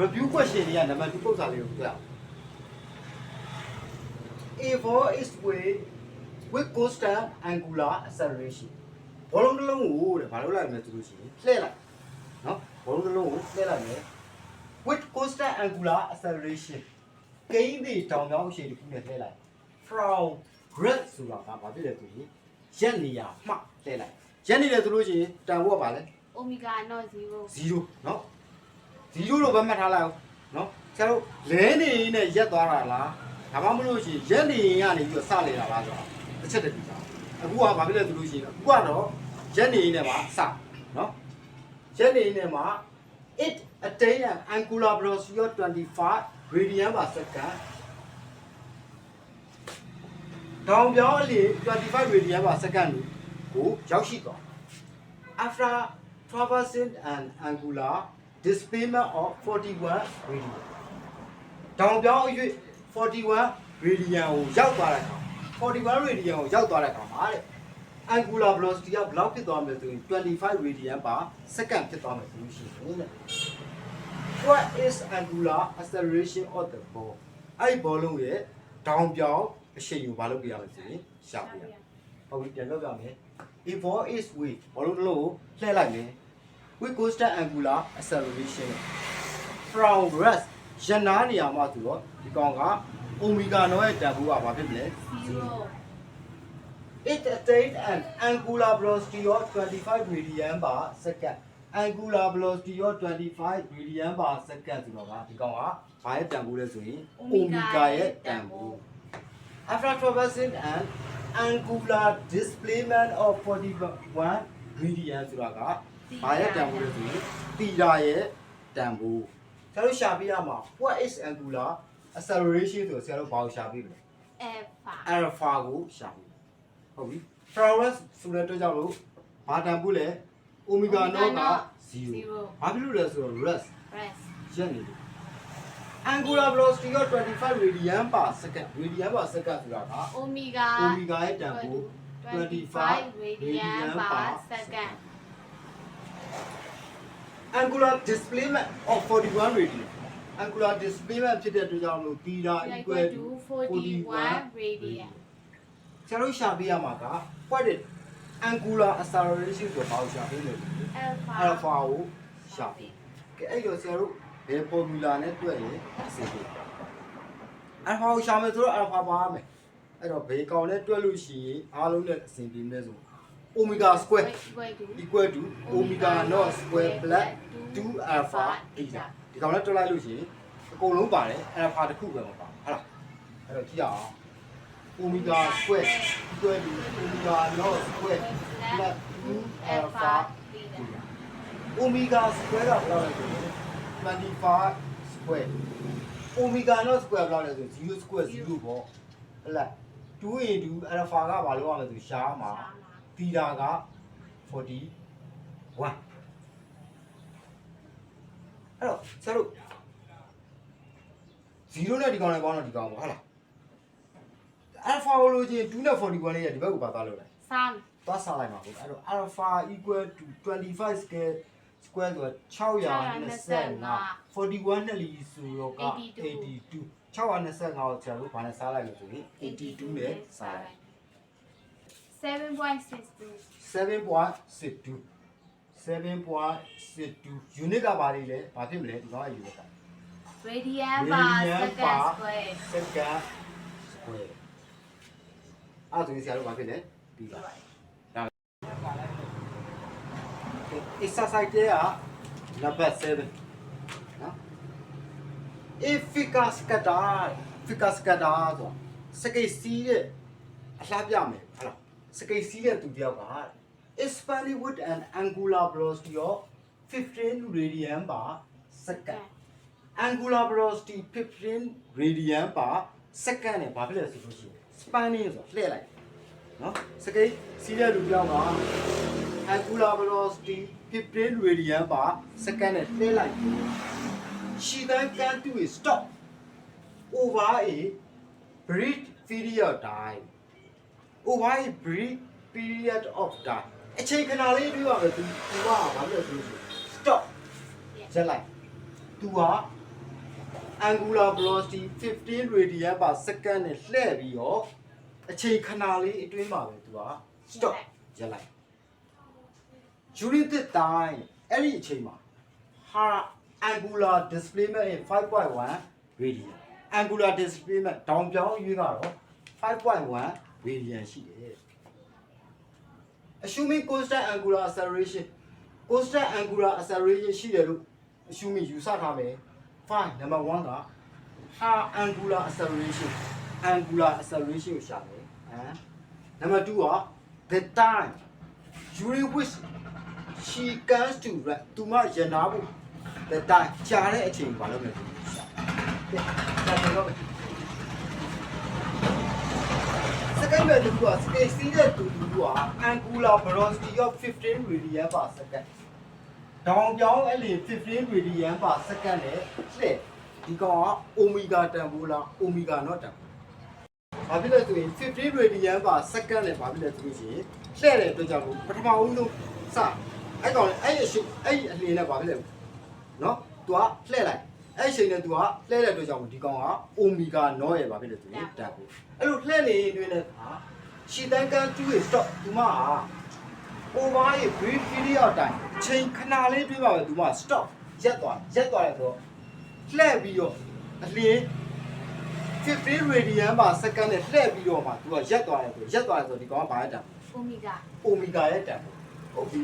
review question တွေကနံပါတ်2ပုံစံလေးကိုတွေ့အောင် A4 is with with constant angular acceleration ဘောလုံးတစ်လုံးကိုတဲ့ဘာလို့လိုက်မလဲသူလို့ရှိရင်လှည့်လိုက်နော်ဘောလုံးတစ်လုံးကိုလှည့်လိုက်မယ် with constant angular acceleration ကိန်းဒီတောင်ကြောင်းအရှိန်တစ်ခုနဲ့လှည့်လိုက် from grid ဆိုတာကဘာဖြစ်လဲဆိုရင်ရက်နေရမှလှည့်လိုက်ရက်နေတယ်ဆိုလို့ရှိရင်တန်ဖို့ကဘာလဲ အိုမီဂါ not 0 0เนาะ ဇီရိုလို့ပဲမှတ်ထားလိုက်အောင်နော်ဆရာတို့လဲနေနဲ့ရက်သွားတာလားဒါမှမဟုတ်လို့ရှိရင်ရက်နေရင်ကနေပြီးတော့စလေတာလားဆိုတော့တစ်ချက်တည်းပြီးသားအခုကဘာဖြစ်လဲဆိုလို့ရှိရင်အခုကတော့ရက်နေရင်နဲ့မှာစနော်ရက်နေရင်နဲ့မှာ it attain an angular velocity of 25 radian per second တောင်ပြောင်းအလီ25 radian per second ကိုရောက်ရှိသွား after traversing an angular displacement of 41 radian တောင်ပြောင်းအရွေ့41 radian ကိုရောက်သွားတဲ့အခါ41 radian ကိုရောက်သွားတဲ့အခါမှာတဲ့ angular velocity ကဘယ်လောက်ဖြစ်သွားမလဲဆိုရင်25 radian per second ဖြစ်သွားမယ်ဆိုလို့ရှိရင်တဲ့ what is angular acceleration of the ball အဲ့ဒီဘောလုံးရဲ့တောင်ပြောင်းအရှိန်ကိုဘာလုပ်ပြရမလဲဆိုရင်ရှာပြရဟုတ်ပြီပြန်လုပ်ပြမယ် a ball is with ဘောလုံးတစ်လုံးကိုလှည့်လိုက်မယ် with constant angular acceleration from rest ရနာနေရာမှာဆိုတော့ဒီကောင်က omega နောရဲ့တန်ဖိုးကဘာဖြစ်မလဲ 0 it attained an angular velocity of 25 radian per second angular velocity of 25 radian per second ဆိုတော့ကဒီကောင်ကဘာရဲ့တန်ဖိုးလဲဆိုရင် omega ရဲ့တန်ဖိုး after traversing an angular displacement of 41 radian ဆိုတာက ဘာရဲ့တန်ဖိုးလဲဆိုရင် theta ရဲ့တန်ဖိုးဆရာတို့ရှာပြရမှာ what is angular acceleration ဆိုတော့ဆရာတို့ဘာကိုရှာပြမလဲ alpha alpha ကိုရှာပြီဟုတ်ပြီ Florence ဆိုတဲ့အတွက်ကြောင့်လို့ဘာတန်ဖို့လဲ omega naught က0ဘာဖြစ်လို့လဲဆိုတော့ rest rest ရက်နေတယ် angular velocity က25 radian per second radian per second ဆိုတာကအိုမီဂါ omega ရဲ့တန်ဖိုး25 radian per second angular displacement of 41 radian angular displacement ဖြစ်တဲ့အတွက်ကြောင့်လို့ theta equal equal to to 41 radian ဆရာတို့ရှာပြရမှာက what is angular acceleration ကိုဘာကိုရှာပြလဲ alpha alpha ကိုရှာပြကဲအဲ့တော့ဆရာတို့ဘယ် formula နဲ့တွက်ရင်အဆင်ပြေ alpha ကိုရှာမယ်ဆိုတော့ alpha ပါမယ်အဲ့တော့ဘေးကောင်နဲ့တွက်လို့ရှိရင်အားလုံးနဲ့အဆင်ပြေမယ်ဆို omega square equal to equal to omega naught square plus 2 alpha theta ဒီကောင်နဲ့တွက်လိုက်လို့ရှိရင်အကုန်လုံးပါတယ် alpha တစ်ခုပဲမပါဟုတ်လားအဲ့တော့ကြည့်ရအောင် omega square equal to omega naught square plus 2 alpha theta omega square ကဘယ်လောက်လဲဆိုရင်25 square omega naught square ဘယ်လောက်လဲဆိုရင်0 square 0ပေါ့ဟုတ်လား2 into alpha ကဘာလို့ရမလဲဆိုရှားမှာ theta က41အဲ့တော့ဆရာတို့0နဲ့ဒီကောင်နဲ့ပေါင်းတော့ဒီကောင်ပေါ့ဟုတ်လား alpha ကိုလို့ချင်း2နဲ့41လေးရဒီဘက်ကိုပါသွားလို့လား sum သွားစားလိုက်ပါဘူးအဲ့တော့ alpha equal to 25 square square ဆိုတော့625 41နဲ့လီဆိုတော့က82 625ကိုဆရာတို့ဘာနဲ့စားလိုက်လို့ဆိုရင်82နဲ့စားလိုက် 7.62 7.62 7.62 unit ကဘာလေးလဲဘာဖြစ်မလဲဒီကောင်က unit က radian per Radian second per square second square အဲ့ဒါဆိုရင်ဆရာတို့ဘာဖြစ်လဲပြီးပါ exercise တဲ့က number 7နော် efficacy scatter efficacy scatter ဆိုစကိတ်စီးတဲ့အလှပြမယ်ဟုတ်လား စကိတ်စီးတဲ့သူတယောက်က is spanning with an angular velocity of 15 radian per second angular velocity 15 radian per second နဲ့ဘာဖြစ်လဲဆိုလို့ရှိရင် spanning ဆိုလှည့်လိုက်နော်စကိတ်စီးတဲ့လူတယောက်က angular velocity 15 radian per second နဲ့လှည့်လိုက် she then can do is stop over a brief period time over a brief period of time အချိန်ခဏလေးပြောရမယ်သူသူကဘာလို့လဲဆိုလို့ရှိရင် stop ရက်လိုက်သူက angular velocity 15 radian per second နဲ့လှည့်ပြီးတော့အချိန်ခဏလေးအတွင်းမှာပဲသူက stop ရပ်လိုက် during this time အဲ့ဒီအချိန်မှာ ha angular displacement is 5.1 radian angular displacement တောင်ပြောင်းအရွေးကတော့5.1 radian ရှိတယ် assuming constant angular acceleration constant angular acceleration ရှိတယ်လို့ assuming ယူဆထားမယ် fine number 1က ha angular acceleration angular acceleration ကိုရှာမယ်ဟမ် number 2က the time during which she comes to rest သူမရနာဖို့ the time ကြာတဲ့အချိန်ဘာလုပ်မလဲသူရှာတယ်ကြာတယ်တော့ စကိတ်မဲ့သူကစကိတ်စီးတဲ့သူသူက angular velocity of 15 radian per second တောင်ပြောင်းအဲ့လေ15 radian per second နဲ့လှည့်ဒီကောင်က omega တန်ဖိုးလား omega not တန်ဖိုးဘာဖြစ်လဲဆိုရင်15 radian per second နဲ့ဘာဖြစ်လဲဆိုလို့ရှိရင်လှည့်တဲ့အတွက်ကြောင့်မို့ပထမဦးဆုံးစအဲ့ကောင်အဲ့အရှိအဲ့အလင်းနဲ့ဘာဖြစ်လဲနော် तू ကလှည့်လိုက် အဲ့အချိန်နဲ့ तू ကလှည့်တဲ့အတွက်ကြောင့်မို့ဒီကောင်က omega not ရဲ့ဘာဖြစ်လဲဆိုရင်တန်ဖိုးအဲ့လိုလှည့်နေရင်တွင်တဲ့အခါရှီတန်ကန်2ရဲ့ stop ဒီမှာ over ရဲ့ brief period time ချိန်ခဏလေးတွေးပါပဲဒီမှာ stop ရက်သွားရက်သွားတယ်ဆိုတော့လှည့်ပြီးတော့အလင်း15 radian per second နဲ့လှည့်ပြီးတော့မှသူကရက်သွားတယ်ဆိုရက်သွားတယ်ဆိုဒီကောင်ကဘာရက်တံ omega omega ရဲ့တံဟုတ်ပြီ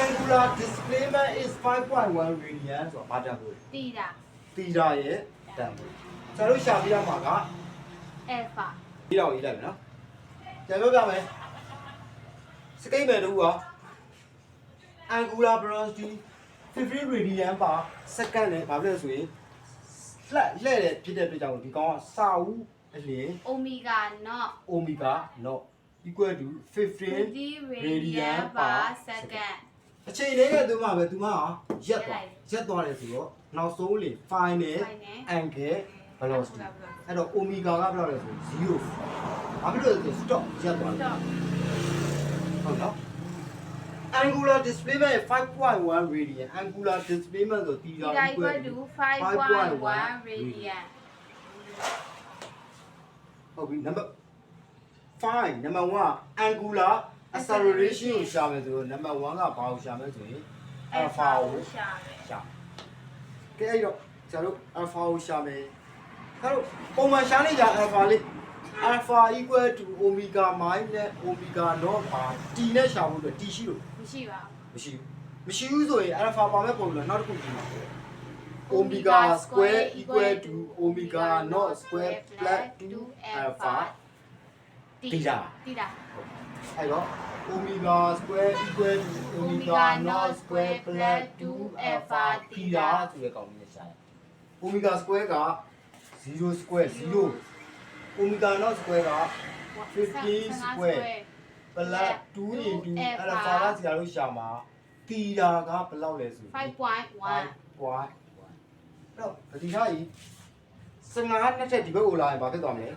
angular displacement is 5.1 radian ဆိုတော့ဘာတံကိုတီတာ သီတာရဲ့တံကိုကျွန်တော်တို့ရှာပြရမှာက alpha ဒီတော့ရေးလိုက်မယ်နော်ကျွန်တော်ပြောပြမယ်စကိတ်မယ်တို့က angular velocity 15 radian per second နဲ့ဘာဖြစ်လဲဆိုရင်လှက်လှဲ့တဲ့ဖြစ်တဲ့အတွက်ကြောင့်ဒီကောင်ကစာဦးအလင်း omega not omega not equal to 15 50 radian per second အချိန်လေးနဲ့သူမှပဲသူမှရက်သွားရက်သွားတယ်ဆိုတော့နောက်ဆုံးလေ final final angle velocity အဲ့တော့ omega ကဘယ်လောက်လဲဆို0ဘာဖြစ်လို့လဲဆို stop ရက်သွားတယ် stop ဟုတ်နော် angular displacement 5.1 radian angular displacement ဆိုတီတာ theta equal to 5.1 radian ဟုတ်ပြီ number 5 number 1 angular acceleration ကိုရှာမယ်ဆိုတော့ number 1ကဘာကိုရှာမယ်ဆိုရင် alpha ကိုရှာမယ်ရှာကဲအဲ့တော့ကျွန်တော်တို့ alpha ကိုရှာမယ်အဲ့တော့ပုံမှန်ရှာနေကြ alpha လေး alpha equal to omega minus omega not ပါ t နဲ့ရှာဖို့အတွက် t ရှိလို့မရှိပါမရှိဘူးမရှိဘူးဆိုရင် alpha ပါမဲ့ပုံလို့နောက်တစ်ခုကြည့်ပါဦး omega square equal to omega not square plus 2 alpha တီတာတီတာ အဲ့တော့ omega square equal to omega not square plus 2 alpha theta ဆိုတဲ့ကောင်လေးနဲ့ရှာတယ် omega square က0 square 0 omega not square က15 square plus 2 into alpha ကဆရာတို့ရှာမှာ theta ကဘယ်လောက်လဲဆိုရင်5.1 5.1အဲ့တော့ဗတိထားကြီး15နှစ်ထက်ဒီဘက်ကိုလာရင်ဘာဖြစ်သွားမလဲ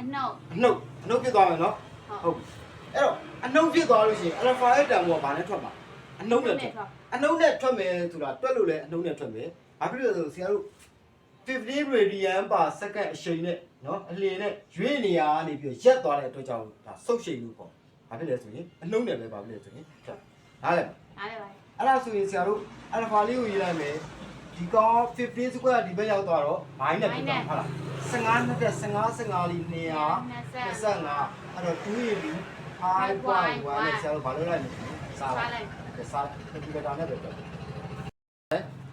အနှုတ်အနှုတ်အနှုတ်ဖြစ်သွားမယ်နော်ဟုတ်ဟုတ် အဲ့တော့အနှုတ်ဖြစ်သွားလို့ရှိရင် alpha ရဲ့တန်ဖိုးကဘာနဲ့ထွက်မှာအနှုတ်နဲ့ထွက်အနှုတ်နဲ့ထွက်မယ်ဆိုတာတွက်လို့လဲအနှုတ်နဲ့ထွက်မယ်ဘာဖြစ်လို့လဲဆိုဆရာတို့15 radian per second အချိန်နဲ့နော်အလျင်နဲ့ရွေ့နေရကနေပြီးတော့ရက်သွားတဲ့အတွက်ကြောင့်ဒါဆုတ်ချိန်လို့ပေါ့ဘာဖြစ်လဲဆိုရင်အနှုတ်နဲ့ပဲဘာဖြစ်လဲဆိုရင်ထွက်နားလည်မလားနားလည်ပါတယ်အဲ့ဒါဆိုရင်ဆရာတို့ alpha လေးကိုရေးလိုက်မယ်ဒီကောင်15 square ဒီဘက်ရောက်သွားတော့ minus ဖြစ်သွားမှာဟုတ်လား15နဲ့တက်15 15လေး200 25အဲ့တော့2 into 5.1နဲ့ဆရာတို့ဘာလုပ်လိုက်လဲစားစားလိုက်လိုက်စားကယ်ကူလေတာနဲ့ပဲတော့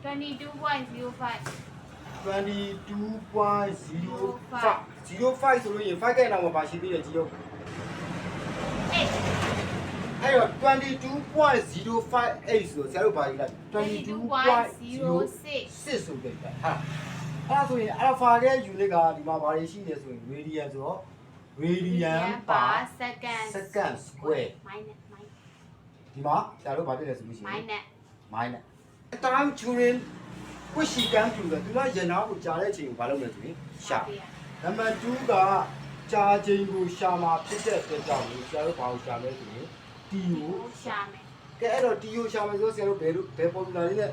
22.05 22.05 05ဆိုလို့ရင်5ကဲ့တော့မှာပါရှိသေးတယ်ကြီးဟုတ်8အဲ့တော့22.058ဆိုဆရာတို့ဘာရေးလိုက်22.06 22.06ဆိုခဲ့တာဟာအဲ့ဒါဆိုရင် alpha ရဲ့ unit ကဒီမှာဘာတွေရှိနေဆိုရင် radian ဆိုတော့ radian per second second square minus minus ဒီမှာဆရာတို့ဘာဖြစ်လဲဆိုလို့ရှိရင် minus minus a time during which she can do တယ်သူကရနာကိုကြားတဲ့အချိန်ကိုဘာလုပ်မလဲဆိုရင်ရှာနံပါတ်2ကကြားချိန်ကိုရှာမှာဖြစ်တဲ့အတွက်ကြောင့်လို့ဆရာတို့ဘာကိုရှာလဲဆိုရင် t ကိုရှာမယ်ကဲအဲ့တော့ t ကိုရှာမယ်ဆိုဆရာတို့ဘယ်လိုဘယ် formula လေးနဲ့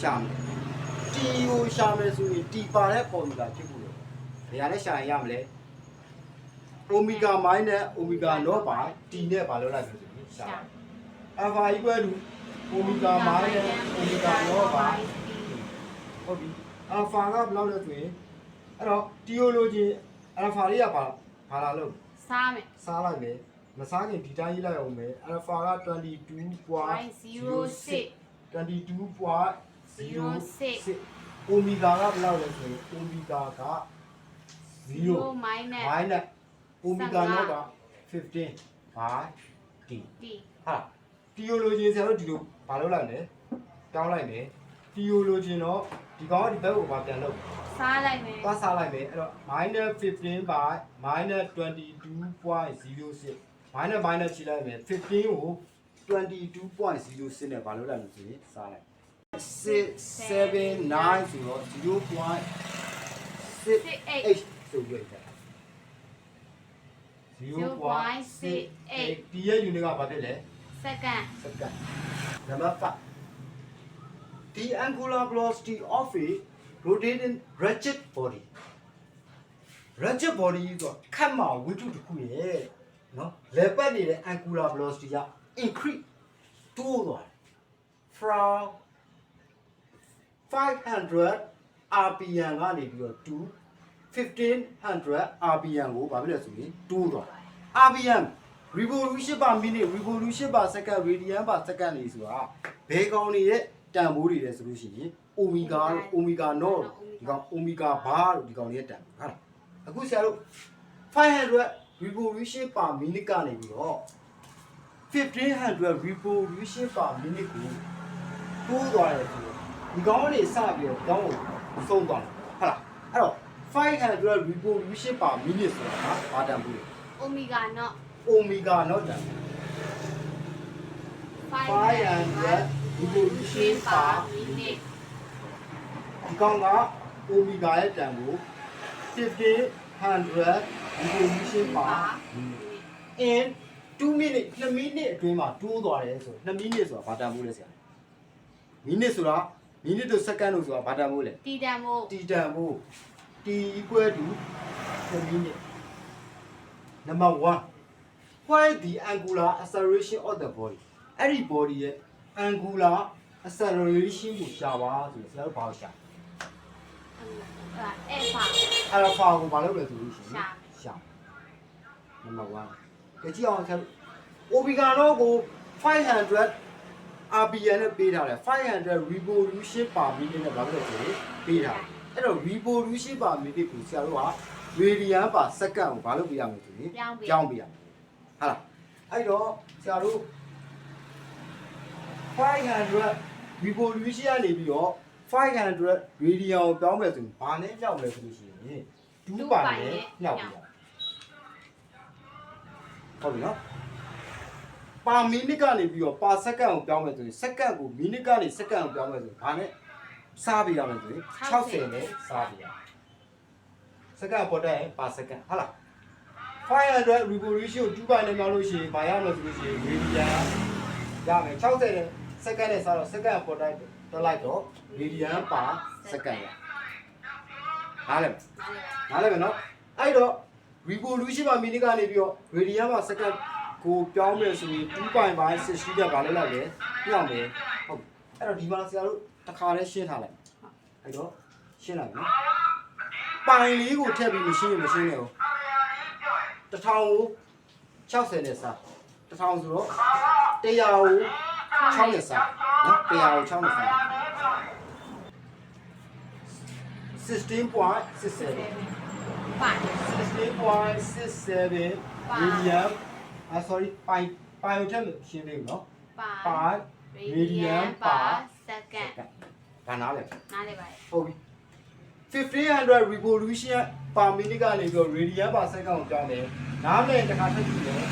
ရှာမလဲ t ကိုရှာမယ်ဆိုရင် T ပါတဲ့ formula ဖြစ်ဖို့လို့ဘယ်ဟာနဲ့ရှာရင်ရမလဲ omega minus omega not by T နဲ့ဘာလို့လိုက်ဆိုရင်ရှာရှာ alpha equal to omega minus omega not by ဟုတ်ပြီ alpha ကဘယ်လောက်လဲဆိုရင်အဲ့တော့ T ကိုလိုချင် alpha လေးကဘာဘာလာလို့စားမယ်စားလိုက်မယ်မစားခင်ဒီတိုင်းရေးလိုက်အောင်မယ် alpha က22.06 22.06 omega ကဘယ်လောက်လဲဆိုရင် omega က0 0 minus minus omega နောက်က15 by t t ဟာတီယိုလိုချင်ဆရာတို့ဒီလိုမလုပ်လိုက်နဲ့တောင်းလိုက်မယ်တီယိုလိုချင်တော့ဒီကောင်ကဒီဘက်ကိုပါပြန်လုပ်စားလိုက်မယ်သွားစားလိုက်မယ်အဲ့တော့ minus 15 by minus 22.06 minus minus ချိလိုက်မယ်15ကို22.06နဲ့ဘာလုပ်လိုက်လို့ဆိုရင်စားလိုက်6 7 9ဆိုတော့0.68ဆိုပြီးရတယ် 0.68ဒီရဲ့ unit ကဘာဖြစ်လဲ second second number 5 the angular velocity of a rotating rigid body rigid body ဆိုတော့ခတ်မှဝိတုတစ်ခုရဲ့နော်လေပတ်နေတဲ့ angular velocity က increase တိုးသွားတယ် from 500 rpm ကနေပြီးတော့2 1500 rpm ကိုဘာဖြစ်လဲဆိုရင်တိုးသွားတယ် rpm revolution per minute revolution per second radian per second နေဆိုတာဘယ်ကောင်တွေရဲ့တန်ဖိုးတွေလဲဆိုလို့ရှိရင် omega omega naught ဒီကောင် omega bar လို့ဒီကောင်တွေရဲ့တန်ဖိုးဟုတ်လားအခုဆရာတို့500 revolution per minute ကနေပြီးတော့1500 revolution per minute ကိုတိုးသွားတယ်ဆိုတော့ဒီကောင်တွေစပြီးတော့ဒီကောင်ကိုဆုံးသွားတယ်ဟုတ်လားအဲ့တော့ 500 revolution per minute ဆိုတာကဘာတန်ဖိုးလဲ omega not omega เนาะတန် 500 revolution per minute ဒီကောင်က omega ရဲ့တန်ကို1500 revolution per minute in 2 minute 2 minute အတွင်းမှာတိုးသွားတယ်ဆို2 minute ဆိုတာဘာတန်ဖိုးလဲဆရာ minute ဆိုတာ minute တို့ second တို့ဆိုတာဘာတန်ဖိုးလဲ t တန်မို့ t တန်ဖိုး t equal to 2 minute number 1 why the angular acceleration of the body အဲ့ဒီ body ရဲ့ angular acceleration ကိုရှာပါဆိုရင်ဆရာတို့ဘာလို့ရှာအဲ့ဖာ alpha ကိုဘာလို့လဲဆိုလို့ရှိရင်ရှာရှာ number 1ကြည့်အောင်ဆရာတို့ omega တော့ကို500 rpm နဲ့ပေးထားတယ်500 revolution per minute နဲ့ဘာလို့လဲဆိုရင်ပေးထားတယ် အဲ့တော့ revolution per minute ကိုဆရာတို့က radian per second ကိုဘာလို့ပေးရမလဲဆိုရင်ပြောင်းပေးပြောင်းပေးရမယ်ဟုတ်လားအဲ့တော့ဆရာတို့500 revolution ကနေပြီးတော့500 radian ကိုပြောင်းမယ်ဆိုရင်ဘာနဲ့ပြောင်းမလဲဆိုလို့ရှိရင်2ပိုင်နဲ့ညှောက်ပြရဟုတ်ပြီနော်ပါမီနစ်ကနေပြီးတော့ပါစက္ကန့်ကိုပြောင်းမယ်ဆိုရင်စက္ကန့်ကိုမီနစ်ကနေစက္ကန့်ကိုပြောင်းမယ်ဆိုရင်ဘာနဲ့ စားပြရမယ်ဆိုရင်60နဲ့စားပြရမယ်စက္ကန့်ပေါ်တက်ရင်ပါစက္ကန့်ဟုတ်လား500 revolution ကို2ပိုင်နဲ့ပြောင်းလို့ရှိရင်ဘာရမလဲဆိုလို့ရှိရင် radian ရမယ်60နဲ့စက္ကန့်နဲ့စားတော့စက္ကန့်ပေါ်တက်တက်လိုက်တော့ radian ပါစက္ကန့်ရနားလည်နားလည်မယ်နော်အဲ့တော့ revolution ပါ minute ကနေပြီးတော့ radian ပါစက္ကန့်ကိုပြောင်းမယ်ဆိုရင်2.560ကဘာလဲလိုက်လဲပြောင်းတယ်ဟုတ်အဲ့တော့ဒီမှာဆရာတို့တစ် 他看了，写下来，哎哟，写了。巴黎个天平你写没写了？他唱舞跳什么呢？他放着咯，他要唱什么？他要唱什么？Sixteen point six seven，sixteen point six seven million。啊，sorry，百百欧天平写没有？百 million 百。 ပါပိုင် radian per second ဘာနားလဲနားလေပါတယ်ဟုတ်ပြီ1500 revolution per minute ကနေပြီးတော့ radian per second ကိုကြောင်းတယ်နားလဲတစ်ခါထပ်ကြည့်မယ်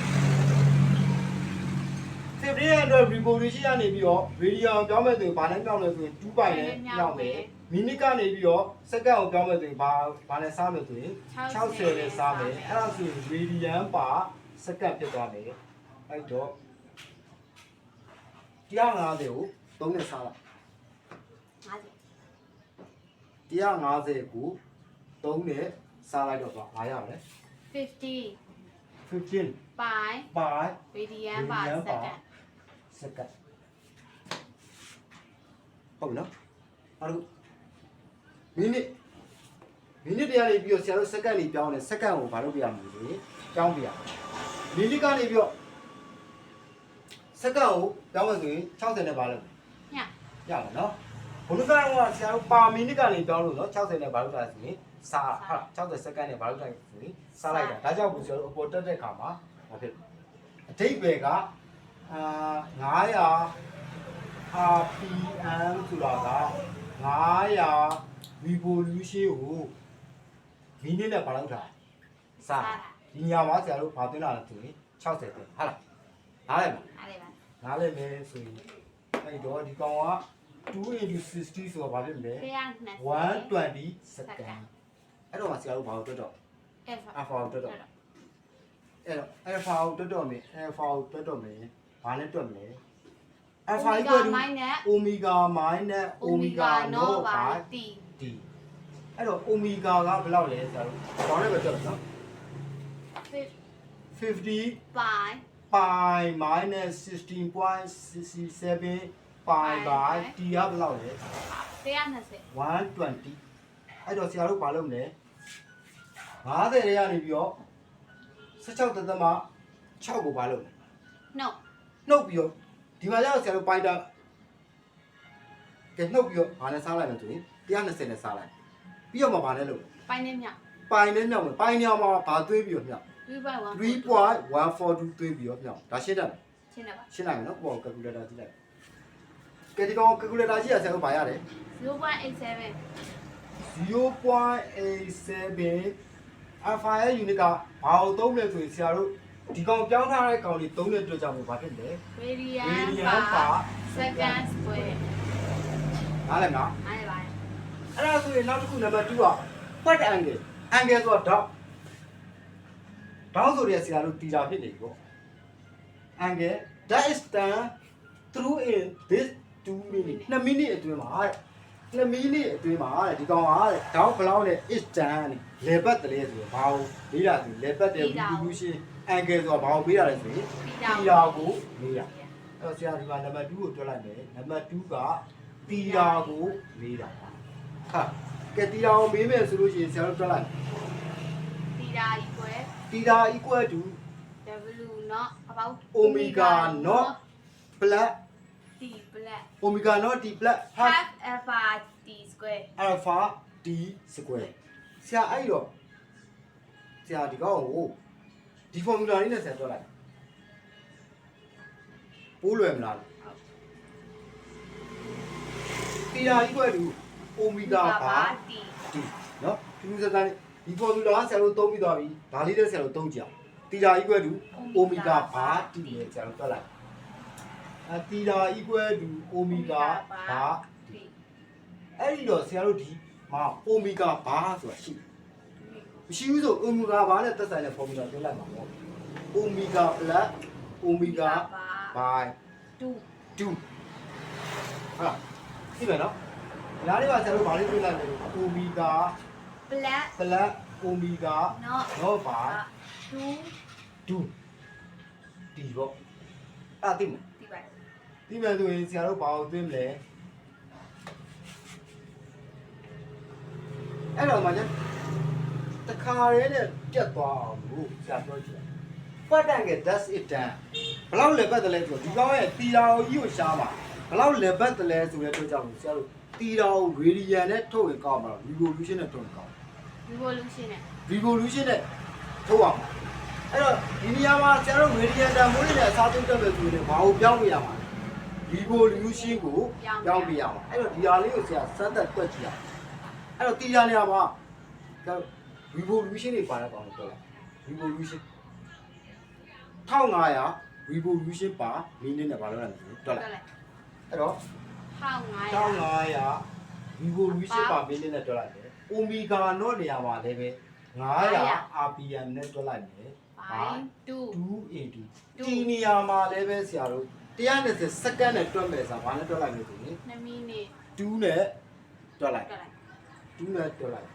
1500 revolution ကနေပြီးတော့ radian ကိုကြောင်းမဲ့ဆိုရင်ဘာနဲ့ကြောင်းလဲဆိုရင်2ပိုင်နဲ့ကြောင်းမယ်မိနစ်ကနေပြီးတော့စက္ကန့်ကိုကြောင်းမဲ့ဆိုရင်ဘာဘာနဲ့စားမယ်ဆိုရင်60နဲ့စားမယ်အဲ့ဒါဆိုရင် radian per second ဖြစ်သွားမယ်အဲ့တော့150ကို3နဲ့စားလိုက်50 150ကို3နဲ့စားလိုက်တော့ပါဘာရမလဲ50 15 by by radian per Radian per second second ဟုတ်ပြီနော်အဲ့ဒါမိနစ်မိနစ်တရားနေပြီးတော့ဆရာတို့စက္ကန့်လေးပြောင်းတယ်စက္ကန့်ကိုဘာလုပ်ပြရမလဲပြောင်းပြရမိနစ်ကနေပြီးတော့စက္ကန့်ကိုပြောင်းမယ်ဆိုရင်60နဲ့ဘာလုပ်လဲညရမယ်နော် ဘုလို့ကတော့ဆရာတို့ပါမိနစ်ကနေပြောင်းလို့နော်60နဲ့ဘာလို့လဲဆိုရင်စားဟာ60စက္ကန့်နဲ့ဘာလို့လဲဆိုရင်စားလိုက်တာဒါကြောင့်ဘုဆရာတို့အပေါ်တက်တဲ့ခါမှာဘာဖြစ်အထိပ္ပယ်ကအာ900 RPM ဆိုတာက900 revolution ကိုမိနစ်နဲ့ဘာလို့ထားစားဒီညမှာဆရာတို့ဘာသွင်းလာလဲဆိုရင်60သွင်းဟုတ်လားနားလည်မလားအဲ့ဒါပါနားလည်မယ်ဆိုရင်အဲ့တော့ဒီကောင်က 2 into 60ဆိုတော့ဘာဖြစ်မလဲ120 second အဲ့တော့မှဆရာတို့ဘာလို့တွတ်တော့အဲ့ဒါ alpha ကိုတွတ်တော့အဲ့တော့ alpha ကိုတွတ်တော့မယ် alpha ကိုတွတ်တော့မယ်ဘာနဲ့တွတ်မလဲ alpha equal to minus omega minus omega naught by t t အဲ့တော့ omega ကဘယ်လောက်လဲဆရာတို့ဘာနဲ့ပဲတွတ်နော်50 by pi minus 16.67 pi by t ကဘယ်လောက်လဲ120 120အဲ့တော့ဆရာတို့ဘာလုပ်မလဲ50ရေကနေပြီးတော့16သက်သက်မှ6ကိုဘာလုပ်လဲ no နှုတ်ပြီးတော့ဒီမှာကျတော့ဆရာတို့ပိုင်တာကဲနှုတ်ပြီးတော့ဘာနဲ့စားလိုက်မယ်ဆိုရင်120နဲ့စားလိုက်ပြီးတော့မှဘာနဲ့လုပ်လဲပိုင်းနဲ့မြောက်ပိုင်နဲ့မြောက်မယ်ပိုင်ညောင်မှာဘာသွေးပြီးတော့မြောက်3 by 1 3.142သွေးပြီးတော့မြောက်ဒါရှင်းတယ်ရှင်းတယ်ပါရှင်းနိုင်မယ်နော်ကိုယ်ကယ်ကူလေတာကြည့်လိုက် ကဲဒီကောင်ကယ်ကူလေတာကြည့်ရဆရာတို့ဘာရတယ်0.87 0.87 alpha ရဲ့ unit ကဘာကိုသုံးလဲဆိုရင်ဆရာတို့ဒီကောင်ပြောင်းထားတဲ့ကောင်လေးသုံးတဲ့အတွက်ကြောင့်မို့ဘာဖြစ်လဲ radian radian per per second square နားလည်မလားအဲ့ဒါပါအဲ့ဒါဆိုရင်နောက်တစ်ခုနံပါတ်2က what angle angle ဆိုတော့ down down ဆိုတဲ့ဆရာတို့တီတာဖြစ်နေပြီပေါ့ angle that is done through in this 2 minute 2 minute အတွင်းမှာတဲ့2 minute အတွင်းမှာတဲ့ဒီကောင်ကတဲ့ down ဘလောက်နဲ့ is done တဲ့လေပတ်တလေဆိုတော့ဘာကိုလေးတာဆိုလေပတ်တဲ့ distribution angle ဆိုတော့ဘာကိုပေးတာလဲဆိုရင်ပြီးတီတော့တာကိုလေးတာအဲ့တော့ဆရာဒီမှာနံပါတ်2ကိုတွက်လိုက်မယ်နံပါတ်2ကတီတာကိုလေးတာဟာကဲတီတာကိုမေးမယ်ဆိုလို့ရှိရင်ဆရာတို့တွက်လိုက်တီတာ equal တီတာ equal to w not about omega not plus t plus omega not t plus half half alpha t square alpha t square ဆရာအဲ့တော့ဆရာဒီကောင်ကိုဒီ formula လေးနဲ့ဆရာတွက်လိုက်ပိုးလွယ်မလားတီတာ equal to omega ဘာ t t နော်ဒီလိုစကားလေးဒီ formula ကဆရာတို့သုံးပြီးသွားပြီဒါလေးလည်းဆရာတို့သုံးကြအောင်တီတာ equal to omega ဘာ t နဲ့ဆရာတို့တွက်လိုက် အတီတာ equal to omega ဘာ t အဲ့ဒီတော့ဆရာတို့ဒီမှာ omega ဘာဆိုတာရှိတယ်မရှိဘူးဆို omega ဘာနဲ့သက်ဆိုင်တဲ့ formula ပြောလိုက်ပါတော့ omega plus omega by 2 2ဟာဒီမယ်နော်နားလေးပါဆရာတို့ဘာလေးပြောလိုက်လဲ omega plus plus omega not not by 2 2ဒီပေါ့အဲ့ဒါသိမလားဒီပါ သိမယ်ဆိုရင်ဆရာတို့ဘာကိုသိမလဲအဲ့တော့မှညတခါရဲနဲ့ပြတ်သွားအောင်လို့ဆရာပြောကြည့်ပတ်တန်က that's it done ဘယ်လောက်လေပတ်တယ်လဲဆိုတော့ဒီကောင်ရဲ့တီတာကိုကြီးကိုရှားပါဘယ်လောက်လေပတ်တယ်လဲဆိုတဲ့အတွက်ကြောင့်ဆရာတို့တီတာကို radian နဲ့ထုတ်ရင်ကောင်းမှာ revolution နဲ့ထုတ်ရင်ကောင်း revolution နဲ့ revolution နဲ့ထုတ်အောင်အဲ့တော့ဒီနေရာမှာဆရာတို့ radian တန်မိုးလေးနဲ့အစားသုံးတက်မယ်ဆိုရင်ဘာကိုပြောင်းပြရမှာလဲ revolution ကိုပြောင်းပြရမှာအဲ့တော့ဒီဟာလေးကိုဆရာစမ်းသပ်တွက်ကြည့်ရအောင်အဲ့တော့တီတာနေရာမှာ revolution တွေပါတဲ့ကောင်ကိုပြောလိုက် revolution 1500 revolution ပါ minute နဲ့ဘာလို့လဲတွက်လိုက်အဲ့တော့1500 1500 revolution ပါ minute နဲ့တွက်လိုက်တယ် omega တော့နေရာမှာလည်းပဲ900 rpm နဲ့တွက်လိုက်မယ် by 2 2 into ဒီနေရာမှာလည်းပဲဆရာတို့ 120စက္ကန့်နဲ့တွက်မယ်ဆိုတာဘာနဲ့တွက်လိုက်လို့ဆိုရင်2 minute 2နဲ့တွက်လိုက်ကလိုက်2နဲ့တွက်လိုက်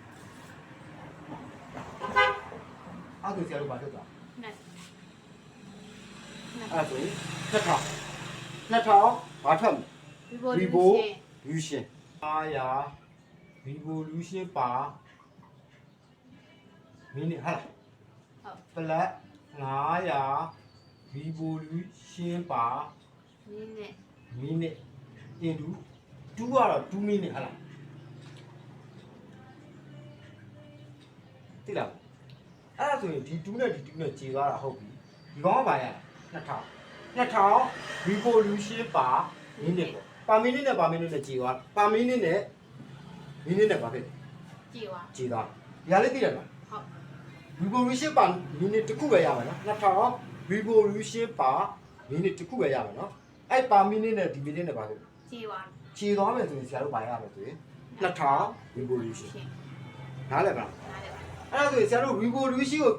အဲ့ဒါဆရာတို့ဘာဖြစ်သွားနှစ်နှစ်အဲ့ဒါဆိုရင်2000 2000ဘာထွက်မလဲ revolution revolution အားရ revolution ပါမိနစ်ဟာဟုတ်ပလက်900 revolution ပါ မိနစ်မိနစ် into 2ကတော့2မိနစ်ဟာလားတိလားအဲ့ဒါဆိုရင်ဒီ2နဲ့ဒီ2နဲ့ခြေသွားတာဟုတ်ပြီဒီကောင်ကဘာရ2000 2000 revolution ပါမိနစ်ပေါ့ပါမိနစ်နဲ့ပါမိနစ်နဲ့ခြေသွားပါမိနစ်နဲ့မိနစ်နဲ့ဘာဖြစ်လဲကြည်ဝါခြေသွားဒီဟာလေးသိတယ်မလားဟုတ် revolution ပါမိနစ်တစ်ခုပဲရမယ်နော်2000 revolution ပါမိနစ်တစ်ခုပဲရမယ်နော် အဲ့ပါမိနစ်နဲ့ဒီမိနစ်နဲ့ဘာဖြစ်လဲကြည်ဝါခြေသွားမယ်ဆိုရင်ဆရာတို့ဘာရမယ်ဆိုရင်2000 revolution နားလည်ပါလားနားလည်ပါအဲ့ဒါဆိုရင်ဆရာတို့ revolution ကို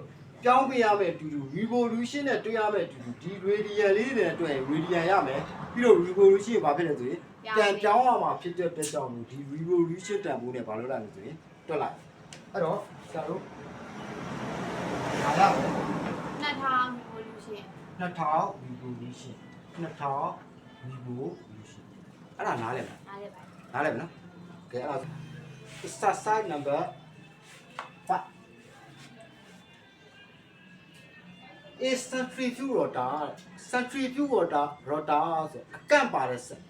ပြောင်းပေးရမယ်အတူတူ revolution နဲ့တွဲရမယ်အတူတူဒီ radian လေးတွေနဲ့တွဲရင် radian ရမယ်ပြီးတော့ revolution ကိုဘာဖြစ်လဲဆိုရင်ပြန်ပြောင်းရမှာဖြစ်တဲ့အတွက်ကြောင့်မို့ဒီ revolution တန်ဖိုးနဲ့ဘာလုပ်လိုက်လဲဆိုရင်တွက်လိုက်အဲ့တော့ဆရာတို့အားရမယ်နှစ်ထောင် revolution 2000 revolution 2000 revolution အဲ့ဒါနားလည်မလားနားလည်ပါနားလည်မလားကဲအဲ့ဒါ start side number 5 is centrifuge rotor centrifuge rotor rotor ဆိုအကန့်ပါတဲ့ဆက်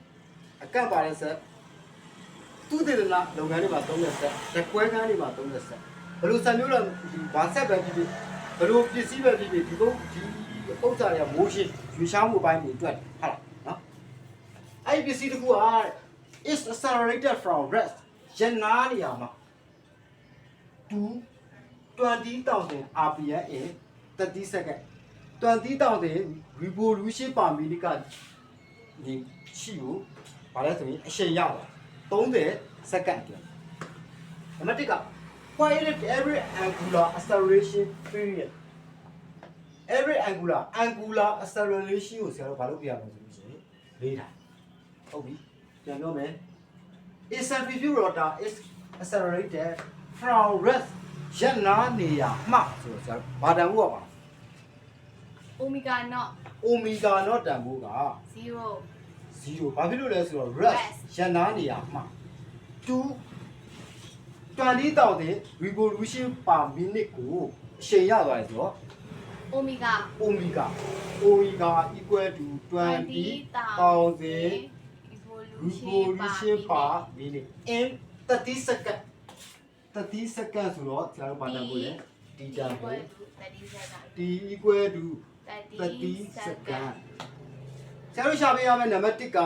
အကန့်ပါတဲ့ဆက်သူတည်တယ်လားလုပ်ငန်းတွေမှာသုံးတဲ့ဆက်တကွဲကန်းတွေမှာသုံးတဲ့ဆက်ဘယ်လိုဆက်မျိုးလဲဒီဘာဆက်ပဲဖြစ်ဖြစ်ဘယ်လိုပစ္စည်းပဲဖြစ်ဖြစ်ဒီကုန်းဒီ ဥစ္စာတွေက motion ရွှေချောင်းမှုပိုင်းတွေအတွက်ဟုတ်လားနော်အဲ့ဒီပစ္စည်းတစ်ခုက is accelerated from rest ရနာနေရာမှာ2 20,000 rpm in 30 second 20,000 revolution per minute ကဒီရှိကိုဘာလဲဆိုရင်အရှိန်ရပါ30 second အတွက်နံပါတ်1က quiet every angular acceleration period every angular angular acceleration ကိုဆရာတို့ဘာလို့ပြရမလဲဆိုလို့ရှိရင်လေးတာဟုတ်ပြီပြန်ပြောမယ် is centrifuge rotor is accelerated from rest ရနာနေရမှဆိုတော့ဆရာတို့ဘာတန်ဖို့ပါ omega not အိုမီဂါနော့တန်ဖိုးက0 0ဘာဖြစ်လို့လဲဆိုတော့ rest Rest ရန်နာနေရမှာ2 20000 revolution per minute ကိုအချိန်ရသွားတယ်ဆိုတော့ omega omega omega equal to 20000 revolution per minute in 30 second 30 second ဆိုတော့ဆရာတို့ဘာတန်ဖိုးလဲ t တန်ဖိုး30 second t equal to 30 30 second second ဆရာတို့ရှာပေးရမယ့်နံပါတ်1က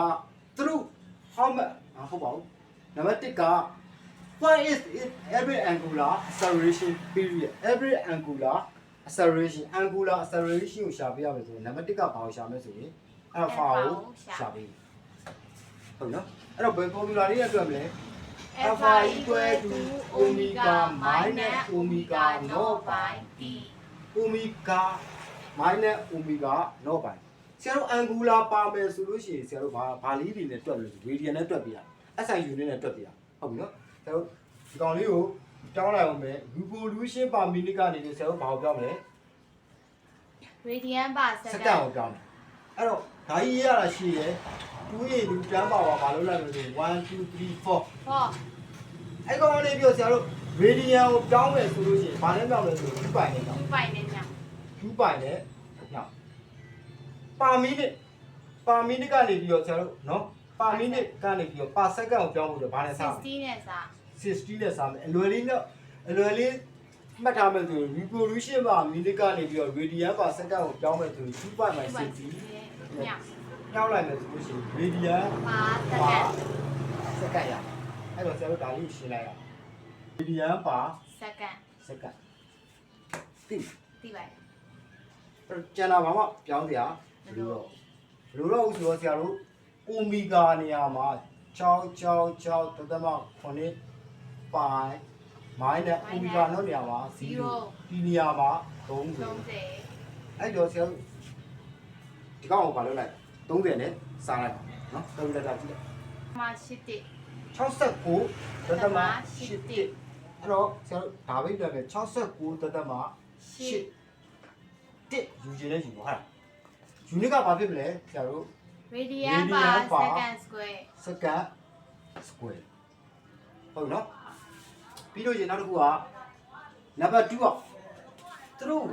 through how much ဟာဟုတ်ပါဘူးနံပါတ်1က what is it every angular acceleration period every angular acceleration angular acceleration ကိုရှာပေးရမယ်ဆိုရင်နံပါတ်1ကဘာကိုရှာမလဲဆိုရင် alpha ကိုရှာပေးဟုတ်နော်အဲ့တော့ဘယ် formula လေးရတွေ့မလဲ alpha equal to omega minus omega naught by t omega minus omega not by ဆရာတို့ angular ပါမယ်ဆိုလို့ရှိရင်ဆရာတို့ဘာဘာလေးတွေနဲ့တွက်လို့ radian နဲ့တွက်ပြရ SI unit နဲ့တွက်ပြရဟုတ်ပြီနော်ဆရာတို့ဒီကောင်လေးကို တောင်းလိုက်အောင်မယ် revolution per minute ကနေဆရာတို့ဘာကိုပြောမလဲ radian per စက္ကန့် second ကိုပြောင်းတယ်အဲ့တော့ဒါကြီးရေးရတာရှိတယ်2ရေလူတန်းပါပါဘာလို့လဲဆို1 2 3 4 ဟောအဲ့ကောင်လေးပြောဆရာတို့ radian ကိုပြောင်းမယ်ဆိုလို့ရှိရင်ဘာနဲ့ပြောင်းလဲဆိုတော့2ပိုင်နဲ့ပြောင်း2ပိုင်နဲ့ည2ပိုင်နဲ့ညောင်းပါမီနစ်ပါမီနစ်ကနေပြီးတော့ဆရာတို့နော်ပါမီနစ်ကနေပြီးတော့ပါစက္ကန့်ကိုပြောင်းဖို့တော့ဘာနဲ့စားမလဲ60နဲ့စာ 60နဲ့စားမယ်အလွယ်လေးတော့အလွယ်လေးမှတ်ထားမယ်ဆိုရင် revolution ပါမီနစ်ကနေပြီးတော့ radian ပါစက္ကန့်ကိုပြောင်းမယ်ဆိုရင်2ပိုင်နဲ့2ပိုင်60ညပြောင်းလိုက်မယ်ဆိုလို့ရှိရင် radian ပါပါ second စက္ကန့်ရအဲ့တော့ဆရာတို့ဒါလေးရှင်းလိုက်ရအောင် radian ပါ second စက္ကန့်သိသိပါရဲ့အဲ့တော့ကျန်တာဘာမှပြောင်းစရာမလိုတော့ဘူးဘယ်လိုတော့ဆိုတော့ဆရာတို့အိုမီဂါနေရာမှာ666တသမ9 ပိုင်မိုင်းနဲ့အိုမီဂါနောက်နေရာမှာ0ဒီနေရာမှာ30 30အဲ့တော့ဆရာတို့ဒီကောင်ကိုဘာလုပ်လိုက်30နဲ့စားလိုက်ပါနော်တော်ပြီလက်တာကြည့်လိုက်မှာ8တိ69တသမ81အဲ့တော့ဆရာတို့ဒါပဲပြောမယ်69တသမ8တစ်ယူခြင်းနဲ့ယူပါဟာယူနစ်ကဘာဖြစ်မလဲဆရာတို့ radian per Radian per second square စက္ကန့် square ဟုတ်နော် ပြီးလို့ရင်နောက်တစ်ခုက number 2ကသူတို့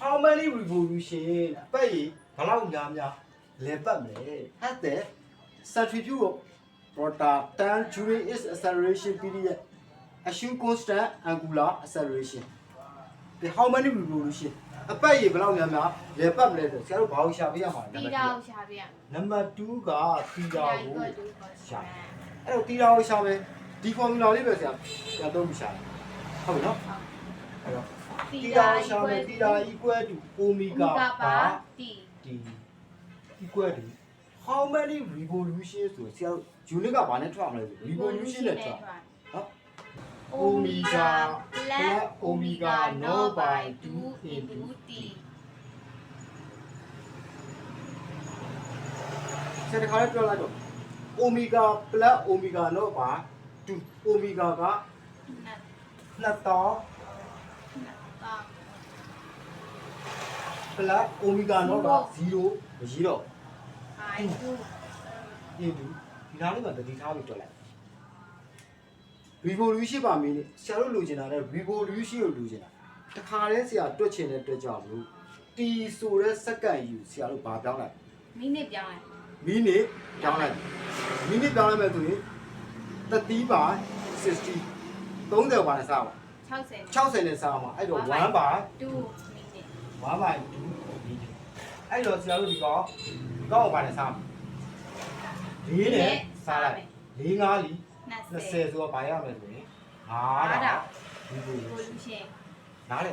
how many revolution ပတ်ရင်ဘယ်လောက်များများလဲပတ်မလဲ at the centrifuge of rotor turn during its acceleration period assume constant angular acceleration the how many revolution အပတ်ရင်ဘယ်လောက်များများလဲပတ်မလဲဆိုဆရာတို့ဘာလို့ရှာပေးရမှာလဲတီတာကိုရှာပြရ number 2ကတီတာတာကိုကိုရှာအဲ့တော့တီတာကိုရှာမယ် ဒီ formula လေးပဲဆရာပြန်သုံးပြီးရှာတယ်ဟုတ်ပြီနော်အဲ့တော့တီတီတာတာကိုရှာမယ်တီတာ equal to omega ပါ bar တီ t equal to how many revolution ဆိုဆရာတို့ unit ကဘာနဲ့ထွက်မလဲဆို revolution နဲ့ထွက်နော် omega plus omega naught by 2 into t ဆရာတခါလေးပြောလိုက်တော့ omega plus omega တော့ပါ2 omega ကနှစ်2တောင်းတာ plus omega တော့က0မရှိတော့ by 2 into ဒီနားလေးမှာတတိထားပြီးတွက်လိုက် revolution ပါမင်းဆရာတို့လိုချင်တာနဲ့ revolution ကိုလိုချင်တာတခါတည်းဆရာတွက်ချင်တဲ့တွက်ကြမလို့ t ဆိုတဲ့စက္ကန့်ယူဆရာတို့ဘာပြောင်းလိုက်မိနစ်ပြောင်းလိုက်မိနစ်ပြောင်းလိုက်မိနစ်ပြောင်းလိုက်မယ်ဆိုရင် တတိပါ60 30ပါနဲ့စားပါ60 60နဲ့စားပါအဲ့တော့1ပါ2မိနစ်1ပါ2မိနစ်အဲ့တော့ဆရာတို့ဒီကောင်ကောက်ပါနဲ့စားပါ၄နဲ့စားလိုက်၄၅လီ20 20ဆိုတော့ဘာရမလဲဆိုရင်9တာဒီလို revolution နားလေ